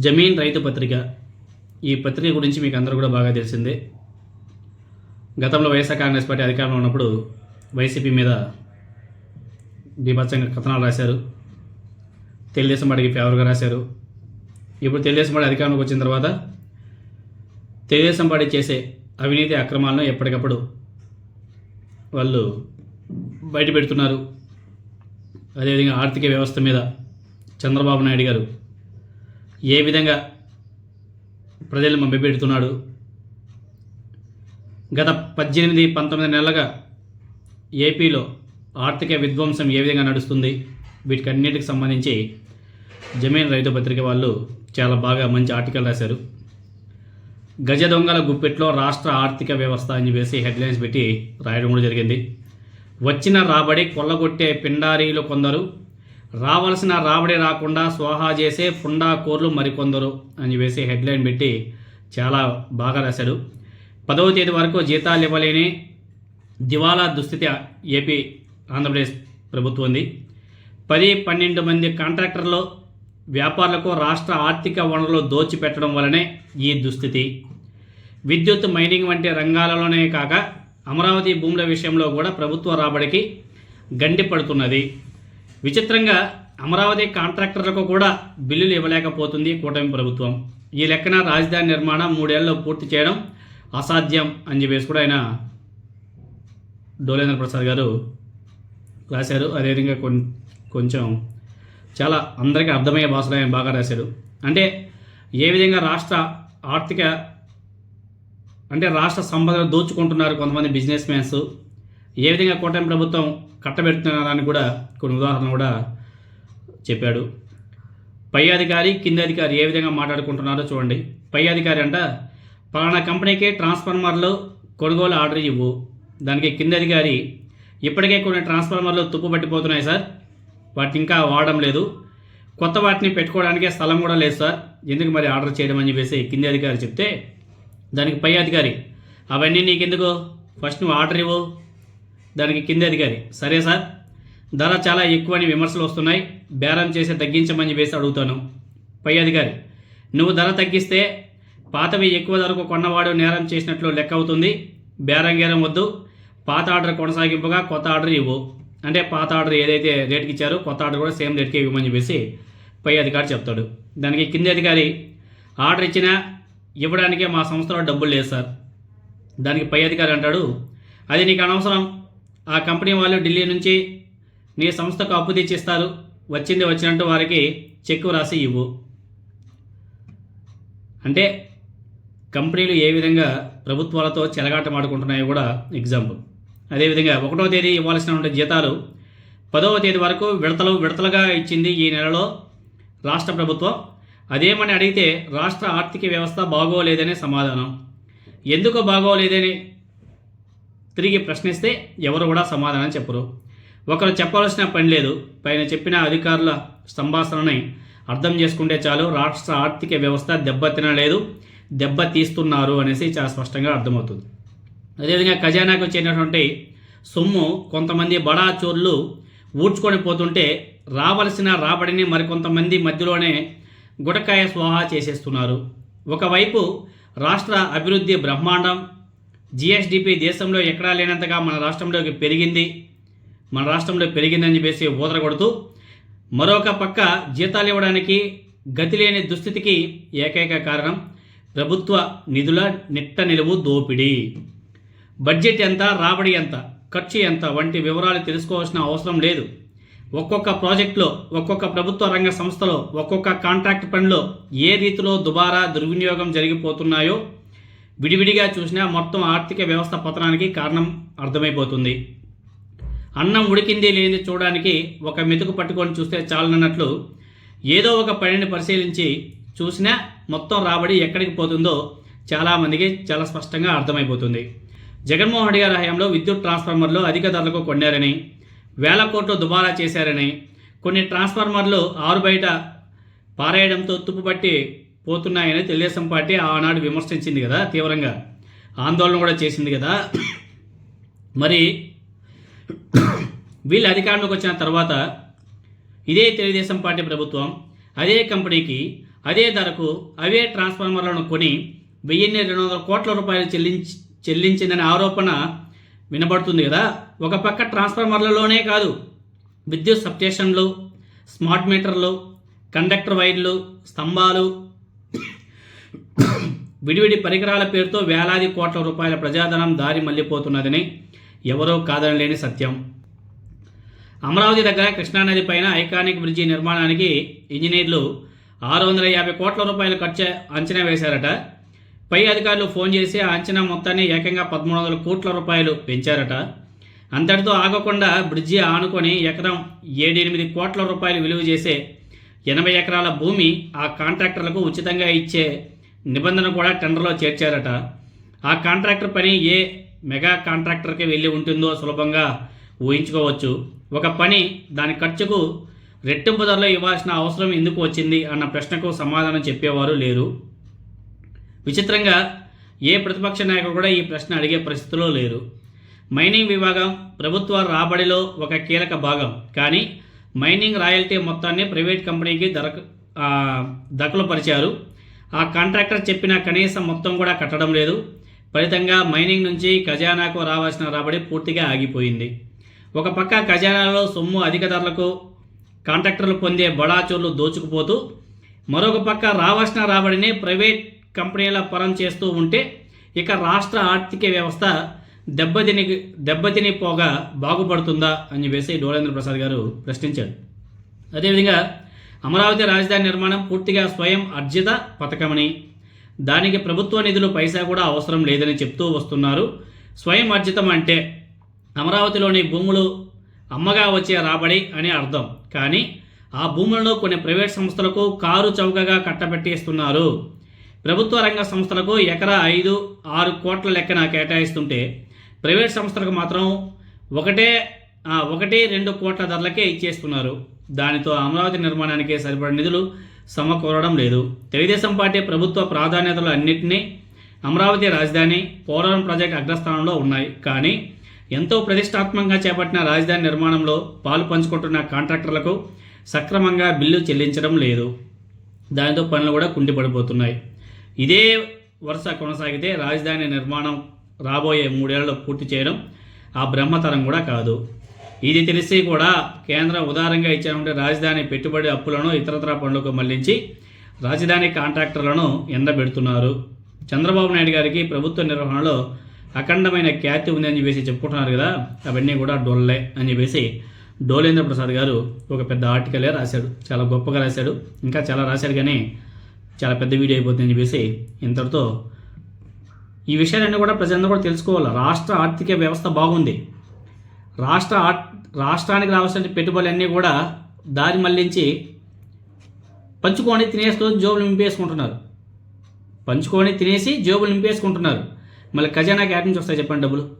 జమీన్ రైతు పత్రిక. ఈ పత్రిక గురించి మీకు అందరూ కూడా బాగా తెలిసిందే. గతంలో వైఎస్ఆర్ కాంగ్రెస్ పార్టీ అధికారంలో ఉన్నప్పుడు వైసీపీ మీద బీభత్సంగా కథనాలు రాశారు. తెలుగుదేశం పార్టీకి ఫేవర్గా రాశారు. ఇప్పుడు తెలుగుదేశం పార్టీ అధికారంలోకి వచ్చిన తర్వాత తెలుగుదేశం పార్టీ చేసే అవినీతి అక్రమాలను ఎప్పటికప్పుడు వాళ్ళు బయట పెడుతున్నారు అదేవిధంగా ఆర్థిక వ్యవస్థ మీద చంద్రబాబు నాయుడు గారు ఏ విధంగా ప్రజలను మభ్యపెడుతున్నాడు గత పద్దెనిమిది పంతొమ్మిది నెలలుగా ఏపీలో ఆర్థిక విధ్వంసం ఏ విధంగా నడుస్తుంది? వీటికన్నిటికి సంబంధించి జమీన్ రైతు పత్రిక వాళ్ళు చాలా బాగా మంచి ఆర్టికల్ రాశారు. గజ దొంగల గుప్పెట్లో రాష్ట్ర ఆర్థిక వ్యవస్థ అని చెప్పేసి హెడ్లైన్స్ పెట్టి రాయడం కూడా జరిగింది. వచ్చిన రాబడి కొల్లగొట్టే పిండారీలు కొందరు రావాల్సిన రాబడి రాకుండా స్వాహా చేసే పుండాకోర్లు మరికొందరు అని వేసి హెడ్లైన్ పెట్టి చాలా బాగా రాశాడు. పదవ తేదీ వరకు జీతాలు ఇవ్వలేని దివాలా దుస్థితి ఏపీ ఆంధ్రప్రదేశ్ ప్రభుత్వం ఉంది పది పన్నెండు మంది కాంట్రాక్టర్లు వ్యాపారులకు రాష్ట్ర ఆర్థిక వనరులు దోచిపెట్టడం వలనే ఈ దుస్థితి. విద్యుత్ మైనింగ్ వంటి రంగాలలోనే కాక అమరావతి భూముల విషయంలో కూడా ప్రభుత్వ రాబడికి గండి పడుతున్నది. విచిత్రంగా అమరావతి కాంట్రాక్టర్లకు కూడా బిల్లులు ఇవ్వలేకపోతుంది కూటమి ప్రభుత్వం. ఈ లెక్కన రాజధాని నిర్మాణం మూడేళ్ళలో పూర్తి చేయడం అసాధ్యం అని చెప్పేసి కూడా ఆయన డోలేంద్ర ప్రసాద్ గారు రాశారు. అదేవిధంగా కొన్ కొంచెం చాలా అందరికీ అర్థమయ్యే భాషలో ఆయన బాగా రాశారు. అంటే ఏ విధంగా రాష్ట్ర ఆర్థిక అంటే రాష్ట్ర సంపదను దోచుకుంటున్నారు కొంతమంది బిజినెస్ మ్యాన్స్? ఏ విధంగా కూటమి ప్రభుత్వం కట్టబెడుతున్నారని కూడా కొన్ని ఉదాహరణ కూడా చెప్పాడు. పై అధికారి కింద అధికారి ఏ విధంగా మాట్లాడుకుంటున్నారో చూడండి. పై అధికారి అంట పలానా కంపెనీకి ట్రాన్స్ఫార్మర్లు కొనుగోలు ఆర్డర్ ఇవ్వు. దానికి కింద అధికారి ఇప్పటికే కొన్ని ట్రాన్స్ఫార్మర్లు తుప్పు పట్టిపోతున్నాయి సార్. వాటిని ఇంకా వాడడం లేదు. కొత్త వాటిని పెట్టుకోవడానికి స్థలం కూడా లేదు సార్. ఎందుకు మరి ఆర్డర్ చేయడం? అని చెప్పేసి కింది అధికారి చెప్తే దానికి పై అధికారి అవన్నీ నీకెందుకు? ఫస్ట్ నువ్వు ఆర్డర్ ఇవ్వు. దానికి కింది అధికారి. సరే సార్. ధర చాలా ఎక్కువని విమర్శలు వస్తున్నాయి. బేరం చేసి తగ్గించమని చెప్పేసి అడుగుతాను. పై అధికారి నువ్వు ధర తగ్గిస్తే పాతవి ఎక్కువ ధరకు కొన్నవాడు నేరం చేసినట్లు లెక్క అవుతుంది. బేరం గేరం వద్దు. పాత ఆర్డర్ కొనసాగింపుగా కొత్త ఆర్డర్ ఇవ్వు. అంటే పాత ఆర్డర్ ఏదైతే రేట్కి ఇచ్చారో కొత్త ఆర్డర్ కూడా సేమ్ రేట్కి ఇవ్వమని చెప్పేసి పై అధికారి చెప్తాడు. దానికి కింది అధికారి ఆర్డర్ ఇచ్చినా ఇవ్వడానికే మా సంస్థలో డబ్బులు లేదు సార్. దానికి పై అధికారి అంటాడు అది నీకు అనవసరం. ఆ కంపెనీ వాళ్ళు ఢిల్లీ నుంచి నీ సంస్థకు అప్పు తెచ్చిస్తారు. వచ్చింది వచ్చినట్టు వారికి చెక్కు రాసి ఇవ్వు. అంటే కంపెనీలు ఏ విధంగా ప్రభుత్వాలతో చెలగాటమాడుకుంటున్నాయో కూడా ఎగ్జాంపుల్. అదేవిధంగా ఒకటో తేదీ ఇవ్వాల్సిన జీతాలు పదవ తేదీ వరకు విడతలు విడతలుగా ఇచ్చింది ఈ నెలలో రాష్ట్ర ప్రభుత్వం. అదేమని అడిగితే రాష్ట్ర ఆర్థిక వ్యవస్థ బాగోలేదనే సమాధానం. ఎందుకు బాగోలేదని తిరిగి ప్రశ్నిస్తే ఎవరు కూడా సమాధానం చెప్పరు. ఒకరు చెప్పవలసిన పని లేదు. పైన చెప్పిన అధికారుల సంభాషణని అర్థం చేసుకుంటే చాలు. రాష్ట్ర ఆర్థిక వ్యవస్థ దెబ్బతినలేదు దెబ్బ తీస్తున్నారు అనేసి చాలా స్పష్టంగా అర్థమవుతుంది. అదేవిధంగా ఖజానాకు చెందినటువంటి సొమ్ము కొంతమంది బడా చోర్లు ఊడ్చుకొని పోతుంటే రావలసిన రాబడిని మరికొంతమంది మధ్యలోనే గుటకాయ స్వాహా చేసేస్తున్నారు. ఒకవైపు రాష్ట్ర అభివృద్ధి బ్రహ్మాండం జిఎస్డిపి దేశంలో ఎక్కడా లేనంతగా మన రాష్ట్రంలోకి పెరిగింది. మన రాష్ట్రంలో పెరిగిందని చెప్పేసి ఊదర కొడుతూ మరొక పక్క జీతాలు ఇవ్వడానికి గతి లేని దుస్థితికి ఏకైక కారణం ప్రభుత్వ నిధుల నిట్ట నిలువు దోపిడీ. బడ్జెట్ ఎంత రాబడి ఎంత ఖర్చు ఎంత వంటి వివరాలు తెలుసుకోవాల్సిన అవసరం లేదు. ఒక్కొక్క ప్రాజెక్టులో ఒక్కొక్క ప్రభుత్వ రంగ సంస్థలో ఒక్కొక్క కాంట్రాక్ట్ పనిలో ఏ రీతిలో దుబారా దుర్వినియోగం జరిగిపోతున్నాయో విడివిడిగా చూసినా మొత్తం ఆర్థిక వ్యవస్థ పతనానికి కారణం అర్థమైపోతుంది. అన్నం ఉడికింది లేనిది చూడడానికి ఒక మెతుకు పట్టుకొని చూస్తే చాలన్నట్లు ఏదో ఒక పనిని పరిశీలించి చూసినా మొత్తం రాబడి ఎక్కడికి పోతుందో చాలామందికి చాలా స్పష్టంగా అర్థమైపోతుంది. జగన్మోహన్ రెడ్డి గారి హయాంలో విద్యుత్ ట్రాన్స్ఫార్మర్లు అధిక ధరలకు కొన్నారని వేల కోట్లు దుబారా చేశారని కొన్ని ట్రాన్స్ఫార్మర్లు ఆరు బయట పారేయడంతో తుప్పుపట్టి పోతున్నాయని తెలుగుదేశం పార్టీ ఆనాడు విమర్శించింది కదా తీవ్రంగా. ఆందోళన కూడా చేసింది కదా. మరి వీళ్ళు అధికారంలోకి వచ్చిన తర్వాత ఇదే తెలుగుదేశం పార్టీ ప్రభుత్వం అదే కంపెనీకి అదే ధరకు అవే ట్రాన్స్ఫార్మర్లను కొని వెయ్యిన్ని రెండు వందల కోట్ల రూపాయలు చెల్లించి చెల్లించిందనే ఆరోపణ వినబడుతుంది కదా. ఒక పక్క ట్రాన్స్ఫార్మర్లలోనే కాదు విద్యుత్ సబ్స్టేషన్లు స్మార్ట్ మీటర్లు కండక్టర్ వైర్లు స్తంభాలు విడివిడి పరికరాల పేరుతో వేలాది కోట్ల రూపాయల ప్రజాధనం దారి మళ్ళీపోతున్నదని ఎవరో కాదనలేని సత్యం. అమరావతి దగ్గర కృష్ణానది పైన ఐకానిక్ బ్రిడ్జి నిర్మాణానికి ఇంజనీర్లు ఆరు వందల యాభై కోట్ల రూపాయలు ఖర్చు అంచనా వేశారట. పై అధికారులు ఫోన్ చేసి ఆ అంచనా మొత్తాన్ని ఏకంగా పదమూడు వందల కోట్ల రూపాయలు పెంచారట. అంతటితో ఆగకుండా బ్రిడ్జి ఆనుకొని ఎకరం ఏడెనిమిది కోట్ల రూపాయలు విలువ చేసే ఎనభై ఎకరాల భూమి ఆ కాంట్రాక్టర్లకు ఉచితంగా ఇచ్చే నిబంధన కూడా టెండర్లో చేర్చారట. ఆ కాంట్రాక్టర్ పని ఏ మెగా కాంట్రాక్టర్కి వెళ్ళి ఉంటుందో సులభంగా ఊహించుకోవచ్చు. ఒక పని దాని ఖర్చుకు రెట్టింపు ధరలో ఇవ్వాల్సిన అవసరం ఎందుకు వచ్చింది అన్న ప్రశ్నకు సమాధానం చెప్పేవారు లేరు. విచిత్రంగా ఏ ప్రతిపక్ష నాయకుడు కూడా ఈ ప్రశ్న అడిగే పరిస్థితిలో లేరు. మైనింగ్ విభాగం ప్రభుత్వ రాబడిలో ఒక కీలక భాగం. కానీ మైనింగ్ రాయల్టీ మొత్తాన్ని ప్రైవేట్ కంపెనీకి దరక దఖలుపరిచారు. ఆ కాంట్రాక్టర్ చెప్పిన కనీసం మొత్తం కూడా కట్టడం లేదు. ఫలితంగా మైనింగ్ నుంచి ఖజానాకు రావాల్సిన రాబడి పూర్తిగా ఆగిపోయింది. ఒక పక్క ఖజానాలో సొమ్ము అధిక ధరలకు కాంట్రాక్టర్లు పొందే బడాచోర్లు దోచుకుపోతూ మరొక పక్క రావాల్సిన రాబడిని ప్రైవేట్ కంపెనీల పరం చేస్తూ ఉంటే ఇక రాష్ట్ర ఆర్థిక వ్యవస్థ దెబ్బతిని దెబ్బతిని పోగా బాగుపడుతుందా అని చెప్పేసి డోలేంద్ర ప్రసాద్ గారు ప్రశ్నించారు. అదేవిధంగా అమరావతి రాజధాని నిర్మాణం పూర్తిగా స్వయం అర్జిత పథకమని దానికి ప్రభుత్వ నిధులు పైసా కూడా అవసరం లేదని చెప్తూ వస్తున్నారు. స్వయం అర్జితం అంటే అమరావతిలోని భూములు అమ్మగా వచ్చే రాబడి అని అర్థం. కానీ ఆ భూములను కొన్ని ప్రైవేట్ సంస్థలకు కారు చౌకగా కట్టబెట్టేస్తున్నారు. ప్రభుత్వ రంగ సంస్థలకు ఎకరా ఐదు ఆరు కోట్ల లెక్కన కేటాయిస్తుంటే ప్రైవేట్ సంస్థలకు మాత్రం ఒకటే ఒకటి రెండు కోట్ల ధరలకే ఇచ్చేస్తున్నారు. దానితో అమరావతి నిర్మాణానికి సరిపడే నిధులు సమకూరడం లేదు. తెలుగుదేశం పార్టీ ప్రభుత్వ ప్రాధాన్యతలు అన్నింటినీ అమరావతి రాజధాని పోలవరం ప్రాజెక్ట్ అగ్రస్థానంలో ఉన్నాయి. కానీ ఎంతో ప్రతిష్టాత్మకంగా చేపట్టిన రాజధాని నిర్మాణంలో పాలు పంచుకుంటున్న కాంట్రాక్టర్లకు సక్రమంగా బిల్లు చెల్లించడం లేదు. దానితో పనులు కూడా కుంటిపడిపోతున్నాయి ఇదే వరుస కొనసాగితే రాజధాని నిర్మాణం రాబోయే మూడేళ్ళలో పూర్తి చేయడం ఆ బ్రహ్మతరం కూడా కాదు. ఇది తెలిసి కూడా కేంద్రం ఉదారంగా ఇచ్చినటువంటి రాజధాని పెట్టుబడి అప్పులను ఇతరత్ర పనులకు మళ్ళించి రాజధాని కాంట్రాక్టర్లను ఎండబెడుతున్నారు. చంద్రబాబు నాయుడు గారికి ప్రభుత్వ నిర్వహణలో అఖండమైన ఖ్యాతి ఉందని చెప్పేసి చెప్పుకుంటున్నారు కదా అవన్నీ కూడా డొల్లే అని చెప్పేసి డోలేంద్ర ప్రసాద్ గారు ఒక పెద్ద ఆర్టికలే రాశాడు. చాలా గొప్పగా రాశాడు. ఇంకా చాలా రాశాడు కానీ చాలా పెద్ద వీడియో అయిపోతుందని చెప్పేసి ఇంతటితో ఈ విషయాలన్నీ కూడా ప్రజలందరూ కూడా తెలుసుకోవాలి. రాష్ట్ర ఆర్థిక వ్యవస్థ బాగుంది. రాష్ట్ర రాష్ట్రానికి రావాల్సిన పెట్టుబడులన్నీ కూడా దారి మళ్ళించి పంచుకొని తినేసుకొని జోబులు నింపేసుకుంటున్నారు. పంచుకొని తినేసి జోబులు నింపేసుకుంటున్నారు. మళ్ళీ ఖజానాకి యాడ్ నుంచి వస్తాయి చెప్పండి డబ్బులు.